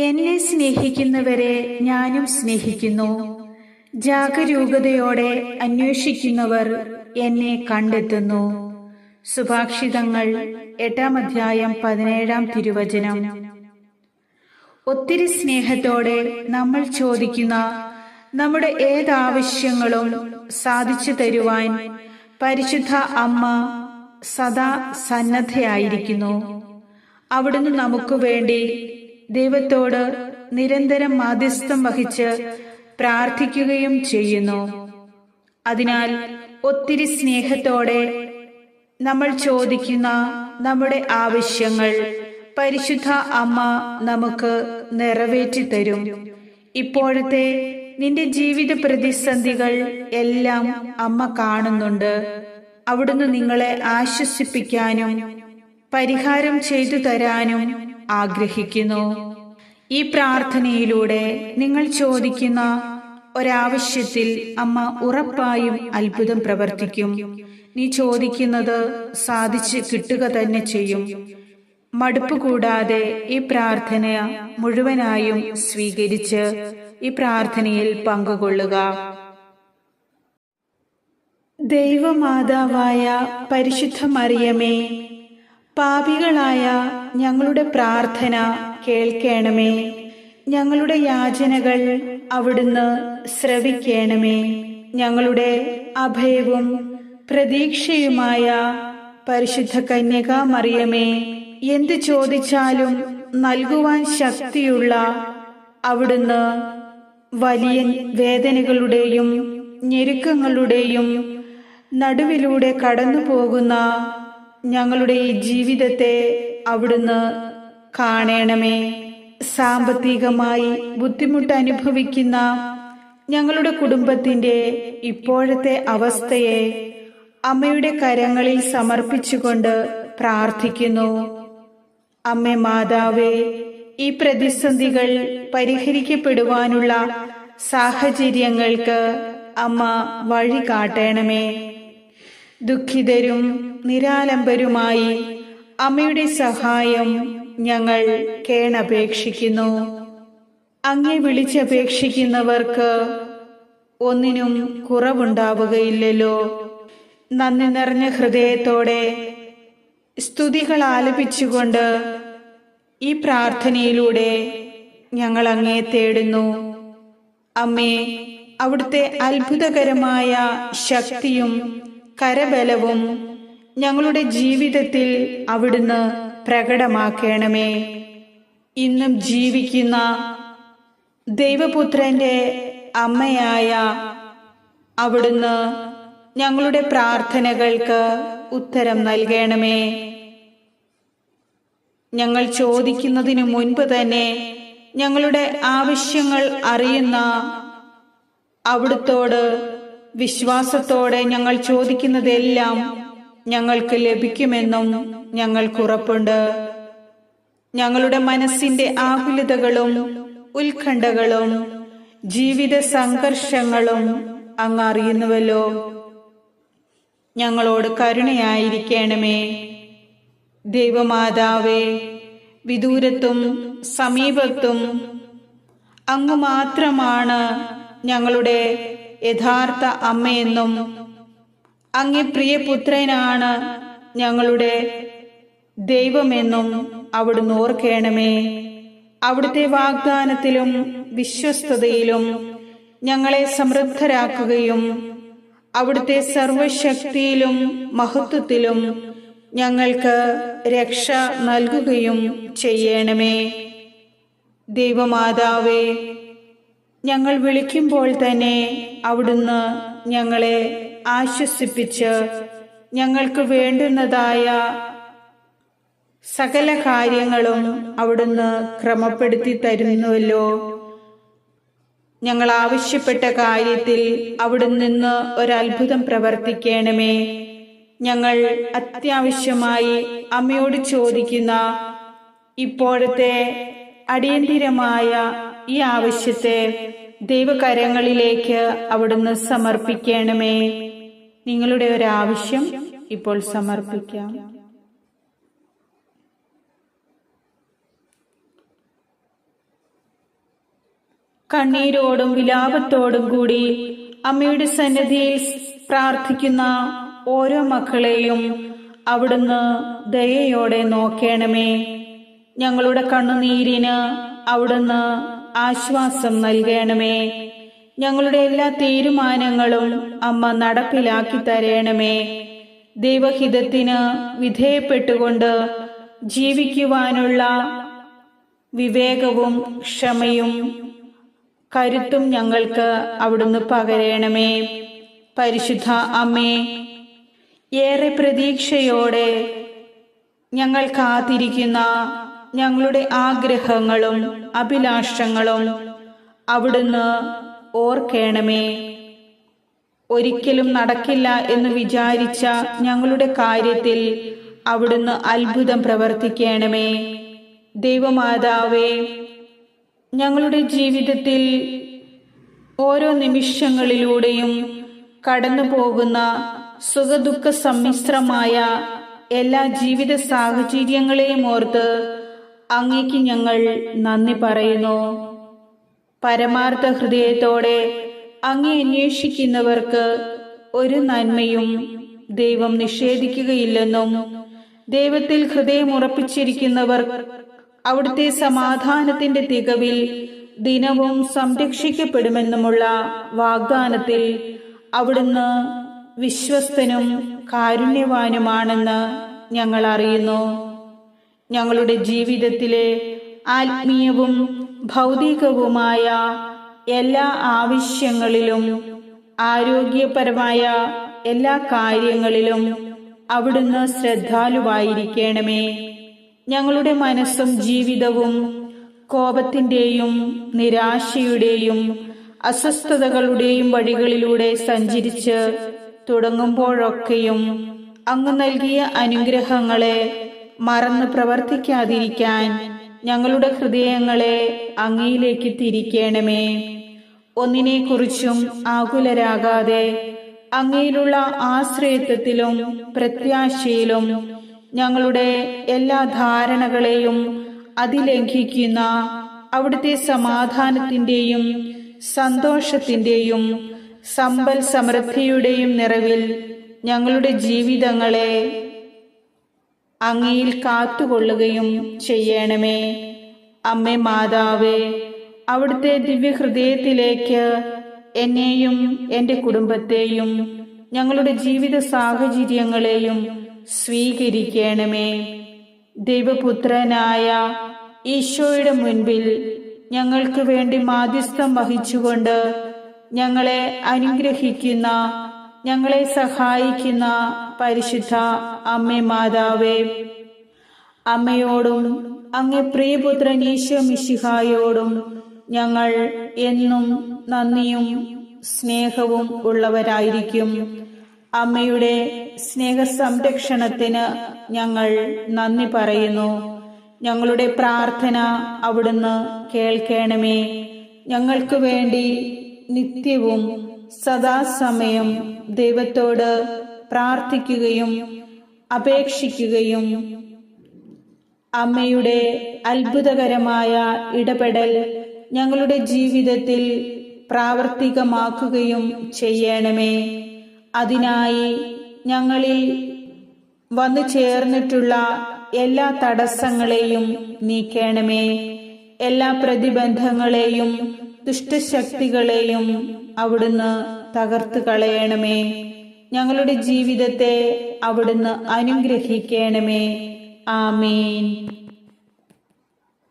എന്നെ സ്നേഹിക്കുന്നവരെ ഞാനും സ്നേഹിക്കുന്നു. ജാഗരൂകതയോടെ അന്വേഷിക്കുന്നവർ എന്നെ കണ്ടെത്തുന്നു. സുഭാഷിതങ്ങൾ എട്ടാം അധ്യായം പതിനേഴാം തിരുവചനം. ഒത്തിരി സ്നേഹത്തോടെ നമ്മൾ ചോദിക്കുന്ന നമ്മുടെ ഏതാവശ്യങ്ങളും സാധിച്ചു തരുവാൻ പരിശുദ്ധ അമ്മ സദാ സന്നദ്ധയായിരിക്കുന്നു. അവിടുന്ന് നമുക്ക് വേണ്ടി ദൈവത്തോട് നിരന്തരം മാധ്യസ്ഥം വഹിച്ച് പ്രാർത്ഥിക്കുകയും ചെയ്യുന്നു. അതിനാൽ ഒത്തിരി സ്നേഹത്തോടെ നമ്മൾ ചോദിക്കുന്ന നമ്മുടെ ആവശ്യങ്ങൾ പരിശുദ്ധ അമ്മ നമുക്ക് നിറവേറ്റി തരും. ഇപ്പോഴത്തെ നിന്റെ ജീവിത പ്രതിസന്ധികൾ എല്ലാം അമ്മ കാണുന്നുണ്ട്. അവിടുന്ന് നിങ്ങളെ ആശ്വസിപ്പിക്കാനും പരിഹാരം ചെയ്തു തരാനും ആഗ്രഹിക്കുന്നു. ഈ പ്രാർത്ഥനയിലൂടെ നിങ്ങൾ ചോദിക്കുന്ന ഒരാവശ്യത്തിൽ അമ്മ ഉറപ്പായും അത്ഭുതം പ്രവർത്തിക്കും. നീ ചോദിക്കുന്നത് സാധിച്ച് കിട്ടുക തന്നെ ചെയ്യും. മടുപ്പ് കൂടാതെ ഈ പ്രാർത്ഥന മുഴുവനായും സ്വീകരിച്ച് ഈ പ്രാർത്ഥനയിൽ പങ്കുകൊള്ളുക. ദൈവമാതാവായ പരിശുദ്ധ മറിയമേ പാപികളായ ഞങ്ങളുടെ പ്രാർത്ഥന കേൾക്കണമേ. ഞങ്ങളുടെ യാചനകൾ അവിടുന്ന് ശ്രവിക്കണമേ. ഞങ്ങളുടെ അഭയവും പ്രതീക്ഷയുമായ പരിശുദ്ധ കന്യക മറിയമേ എന്ത് ചോദിച്ചാലും നൽകുവാൻ ശക്തിയുള്ള അവിടുന്ന് വലിയ വേദനകളുടെയും ഞെരുക്കങ്ങളുടെയും നടുവിലൂടെ കടന്നു പോകുന്ന ഞങ്ങളുടെ ഈ ജീവിതത്തെ അവിടുന്ന് കാണണമേ. സാമ്പത്തികമായി ബുദ്ധിമുട്ട് അനുഭവിക്കുന്ന ഞങ്ങളുടെ കുടുംബത്തിന്റെ ഇപ്പോഴത്തെ അവസ്ഥയെ അമ്മയുടെ കരങ്ങളിൽ സമർപ്പിച്ചുകൊണ്ട് പ്രാർത്ഥിക്കുന്നു. അമ്മ മാതാവേ ഈ പ്രതിസന്ധികൾ പരിഹരിക്കപ്പെടുവാനുള്ള സാഹചര്യങ്ങൾക്ക് അമ്മ വഴി കാട്ടണമേ ദുഃഖിതരും നിരാലംബരുമായി അമ്മയുടെ സഹായം ഞങ്ങൾ കേണപേക്ഷിക്കുന്നു. അങ്ങെ വിളിച്ചപേക്ഷിക്കുന്നവർക്ക് ഒന്നിനും കുറവുണ്ടാവുകയില്ലല്ലോ. നന്ദി നിറഞ്ഞ ഹൃദയത്തോടെ സ്തുതികൾ ആലപിച്ചുകൊണ്ട് ഈ പ്രാർത്ഥനയിലൂടെ ഞങ്ങൾ അങ്ങേ തേടുന്നു. അമ്മേ അവിടുത്തെ അത്ഭുതകരമായ ശക്തിയും കരബലവും ഞങ്ങളുടെ ജീവിതത്തിൽ അവിടുന്ന് പ്രകടമാക്കണമേ. ഇന്നും ജീവിക്കുന്ന ദൈവപുത്രന്റെ അമ്മയായ അവിടുന്ന് ഞങ്ങളുടെ പ്രാർത്ഥനകൾക്ക് ഉത്തരം നൽകണമേ. ഞങ്ങൾ ചോദിക്കുന്നതിനു മുൻപ് തന്നെ ഞങ്ങളുടെ ആവശ്യങ്ങൾ അറിയുന്ന അവിടുത്തോട് വിശ്വാസത്തോടെ ഞങ്ങൾ ചോദിക്കുന്നതെല്ലാം ഞങ്ങൾക്ക് ലഭിക്കുമെന്നും ഞങ്ങൾക്കുറപ്പുണ്ട് ഞങ്ങളുടെ മനസ്സിന്റെ ആകുലതകളും ഉത്കണ്ഠകളും ജീവിത സംഘർഷങ്ങളും അങ്ങ് അറിയുന്നുവല്ലോ. ഞങ്ങളോട് കരുണയായിരിക്കണമേ. ദൈവമാതാവേ വിദൂരത്തും സമീപത്തും അങ്ങ് മാത്രമാണ് ഞങ്ങളുടെ യഥാർത്ഥ അമ്മയെന്നും അങ്ങേ പ്രിയപുത്രനാണ് ഞങ്ങളുടെ ദൈവമെന്നും അവിടുന്ന് ഓർക്കണമേ. അവിടുത്തെ വാഗ്ദാനത്തിലും വിശ്വസ്തതയിലും ഞങ്ങളെ സമൃദ്ധരാക്കുകയും അവിടുത്തെ സർവശക്തിയിലും മഹത്വത്തിലും ഞങ്ങൾക്ക് രക്ഷ നൽകുകയും ചെയ്യണമേ. ദൈവമാതാവേ ഞങ്ങൾ വിളിക്കുമ്പോൾ തന്നെ അവിടുന്ന് ഞങ്ങളെ ആശ്വസിപ്പിച്ച് ഞങ്ങൾക്ക് വേണ്ടുന്നതായ സകല കാര്യങ്ങളും അവിടുന്ന് ക്രമപ്പെടുത്തി തരുന്നുവല്ലോ. ഞങ്ങൾ ആവശ്യപ്പെട്ട കാര്യത്തിൽ അവിടുന്ന് നിന്ന് ഒരത്ഭുതം പ്രവർത്തിക്കണമേ. ഞങ്ങൾ അത്യാവശ്യമായി അമ്മയോട് ചോദിക്കുന്ന ഇപ്പോഴത്തെ അടിയന്തിരമായ ഈ ആവശ്യത്തെ ദൈവകരങ്ങളിലേക്ക് അവിടുന്ന് സമർപ്പിക്കണമേ. നിങ്ങളുടെ ഒരാവശ്യം ഇപ്പോൾ സമർപ്പിക്കാം. കണ്ണീരോടും വിലാപത്തോടും കൂടി അമ്മയുടെ സന്നിധിയിൽ പ്രാർത്ഥിക്കുന്ന ഓരോ മക്കളെയും അവിടുന്ന് ദയയോടെ നോക്കണമേ. ഞങ്ങളുടെ കണ്ണുനീരിന് അവിടുന്ന് ആശ്വാസം നൽകണമേ. ഞങ്ങളുടെ എല്ലാ തീരുമാനങ്ങളും അമ്മ നടപ്പിലാക്കി തരണമേ. ദൈവഹിതത്തിന് വിധേയപ്പെട്ടുകൊണ്ട് ജീവിക്കുവാനുള്ള വിവേകവും ക്ഷമയും കരുത്തും ഞങ്ങൾക്ക് അവിടുന്ന് പകരണമേ. പരിശുദ്ധ അമ്മേ ഏറെ പ്രതീക്ഷയോടെ ഞങ്ങൾ കാത്തിരിക്കുന്ന ഞങ്ങളുടെ ആഗ്രഹങ്ങളും അഭിലാഷങ്ങളും അവിടുന്ന് ഓർക്കേണമേ. ഒരിക്കലും നടക്കില്ല എന്ന് വിചാരിച്ച ഞങ്ങളുടെ കാര്യത്തിൽ അവിടുന്ന് അത്ഭുതം പ്രവർത്തിക്കണമേ. ദൈവമാതാവേ ഞങ്ങളുടെ ജീവിതത്തിൽ ഓരോ നിമിഷങ്ങളിലൂടെയും കടന്നു പോകുന്ന സുഖദുഃഖ സമ്മിശ്രമായ എല്ലാ ജീവിത സാഹചര്യങ്ങളെയും ഓർത്ത് അങ്ങേക്ക് ഞങ്ങൾ നന്ദി പറയുന്നു. പരമാർത്ഥ ഹൃദയത്തോടെ അങ്ങേ അന്വേഷിക്കുന്നവർക്ക് ഒരു നന്മയും ദൈവം നിഷേധിക്കുകയില്ലെന്നും ദൈവത്തിൽ ഹൃദയമുറപ്പിച്ചിരിക്കുന്നവർ അവിടുത്തെ സമാധാനത്തിന്റെ തികവിൽ ദിനവും സംരക്ഷിക്കപ്പെടുമെന്നുമുള്ള വാഗ്ദാനത്തിൽ അവിടുന്ന് വിശ്വസ്തനും കാരുണ്യവാനുമാണെന്ന് ഞങ്ങൾ അറിയുന്നു. ഞങ്ങളുടെ ജീവിതത്തിലെ ആത്മീയവും ഭൗതികവുമായ എല്ലാ ആവശ്യങ്ങളിലും ആരോഗ്യപരമായ എല്ലാ കാര്യങ്ങളിലും അവിടുന്ന് ശ്രദ്ധാലുവായിരിക്കണമേ. ഞങ്ങളുടെ മനസ്സും ജീവിതവും കോപത്തിന്റെയും നിരാശയുടെയും അസ്വസ്ഥതകളുടെയും വഴികളിലൂടെ സഞ്ചരിച്ച് തുടങ്ങുമ്പോഴൊക്കെയും അങ്ങ് നൽകിയ അനുഗ്രഹങ്ങളെ മറന്ന് പ്രവർത്തിക്കാതിരിക്കാൻ ഞങ്ങളുടെ ഹൃദയങ്ങളെ അങ്ങയിലേക്ക് തിരിക്കണമേ. ഒന്നിനെക്കുറിച്ചും ആകുലരാകാതെ അങ്ങയിലുള്ള ആശ്രയത്വത്തിലും പ്രത്യാശയിലും ഞങ്ങളുടെ എല്ലാ ധാരണകളെയും അതിലംഘിക്കുന്ന അവിടുത്തെ സമാധാനത്തിന്റെയും സന്തോഷത്തിന്റെയും സമ്പൽ സമൃദ്ധിയുടെയും നിറവിൽ ഞങ്ങളുടെ ജീവിതങ്ങളെ അങ്ങയിൽ കാത്തുകൊള്ളുകയും ചെയ്യണമേ. അമ്മേ മാതാവേ അവിടുത്തെ ദിവ്യഹൃദയത്തിലേക്ക് എന്നെയും എന്റെ കുടുംബത്തെയും ഞങ്ങളുടെ ജീവിത സാഹചര്യങ്ങളെയും സ്വീകരിക്കണമേ. ദൈവപുത്രനായ ഈശോയുടെ മുൻപിൽ ഞങ്ങൾക്ക് വേണ്ടി മാധ്യസ്ഥം വഹിച്ചുകൊണ്ട് ഞങ്ങളെ അനുഗ്രഹിക്കുന്ന ഞങ്ങളെ സഹായിക്കുന്ന പരിശുദ്ധ അമ്മേ മാതാവേ അമ്മയോടും അങ്ങേ പ്രിയപുത്രൻ ഈശോ മിശിഹായോടും ഞങ്ങൾ എന്നും നന്ദിയും സ്നേഹവും ഉള്ളവരായിരിക്കും. അമ്മയുടെ സ്നേഹ സംരക്ഷണത്തിന് ഞങ്ങൾ നന്ദി പറയുന്നു. ഞങ്ങളുടെ പ്രാർത്ഥന അവിടുന്ന് കേൾക്കണമേ. ഞങ്ങൾക്ക് വേണ്ടി നിത്യവും സദാസമയം ദൈവത്തോട് പ്രാർത്ഥിക്കുകയും അപേക്ഷിക്കുകയും അമ്മയുടെ അത്ഭുതകരമായ ഇടപെടൽ ഞങ്ങളുടെ ജീവിതത്തിൽ പ്രാവർത്തികമാക്കുകയും ചെയ്യണമേ. അതിനായി ഞങ്ങളിൽ വന്നു ചേർന്നിട്ടുള്ള എല്ലാ തടസ്സങ്ങളെയും നീക്കണമേ. എല്ലാ പ്രതിബന്ധങ്ങളെയും ദുഷ്ടശക്തികളെയും അവിടുന്ന് തകർത്തു കളയണമേ. ഞങ്ങളുടെ ജീവിതത്തെ അവിടുന്ന് അനുഗ്രഹിക്കണമേ. ആമേൻ.